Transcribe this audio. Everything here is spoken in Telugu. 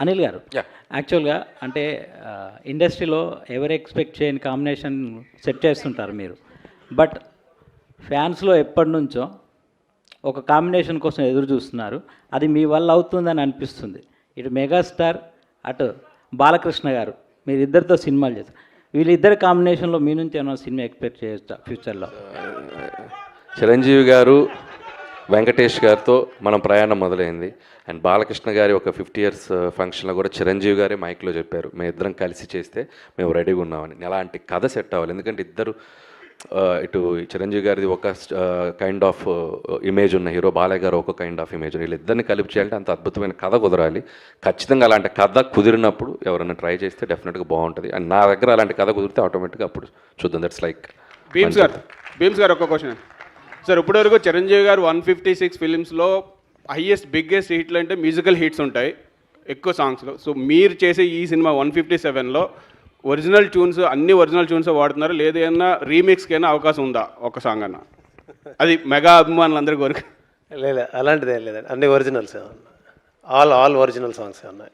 అనిల్ గారు. యాక్చువల్గా అంటే ఇండస్ట్రీలో ఎవరు ఎక్స్పెక్ట్ చేయని కాంబినేషన్ సెట్ చేస్తుంటారు మీరు. బట్ ఫ్యాన్స్లో ఎప్పటి నుంచో ఒక కాంబినేషన్ కోసం ఎదురు చూస్తున్నారు. అది మీ వల్ల అవుతుందని అనిపిస్తుంది. ఇటు మెగాస్టార్ అటు బాలకృష్ణ గారు మీరిద్దరితో సినిమాలు చేస్తారు వీళ్ళిద్దరి కాంబినేషన్లో మీ నుంచి ఏమైనా సినిమా ఎక్స్పెక్ట్ చేయొచ్చా ఫ్యూచర్లో? చిరంజీవి గారు వెంకటేష్ గారితో మనం ప్రయాణం మొదలైంది. అండ్ బాలకృష్ణ గారి ఒక ఫిఫ్టీ ఇయర్స్ ఫంక్షన్లో కూడా చిరంజీవి గారే మైక్లో చెప్పారు మేము ఇద్దరం కలిసి చేస్తే మేము రెడీగా ఉన్నామని. అలాంటి కథ సెట్ అవ్వాలి. ఎందుకంటే ఇద్దరు ఇటు చిరంజీవి గారిది ఒక కైండ్ ఆఫ్ ఇమేజ్ ఉన్న హీరో బాలయ్య గారు ఒక కైండ్ ఆఫ్ ఇమేజ్ వీళ్ళిద్దరిని కలిపి చేయాలంటే అంత అద్భుతమైన కథ కుదరాలి. ఖచ్చితంగా అలాంటి కథ కుదిరినప్పుడు ఎవరైనా ట్రై చేస్తే డెఫినెట్గా బాగుంటుంది. అండ్ నా దగ్గర అలాంటి కథ కుదిరితే ఆటోమేటిక్గా అప్పుడు చూద్దాం. దట్స్ లైక్ భీమ్స్ గారు భీమ్స్ గారు ఒక క్వశ్చన్. సార్ ఇప్పటివరకు Chiranjeevi garu one fifty six ఫిలిమ్స్లో highest biggest హిట్లు అంటే మ్యూజికల్ హిట్స్ ఉంటాయి ఎక్కువ సాంగ్స్లో సో మీరు చేసే ఈ సినిమా వన్ ఫిఫ్టీ సెవెన్లో ఒరిజినల్ ట్యూన్స్ అన్ని ఒరిజినల్ ట్యూన్స్ వాడుతున్నారు. లేదైనా రీమిక్స్కైనా అయినా అవకాశం ఉందా ఒక సాంగ్ అన్న? అది మెగా అభిమానులందరి కోరిక. లేదు అలాంటిదేం లేదండి. అన్ని originals all all original songs ఉన్నాయి.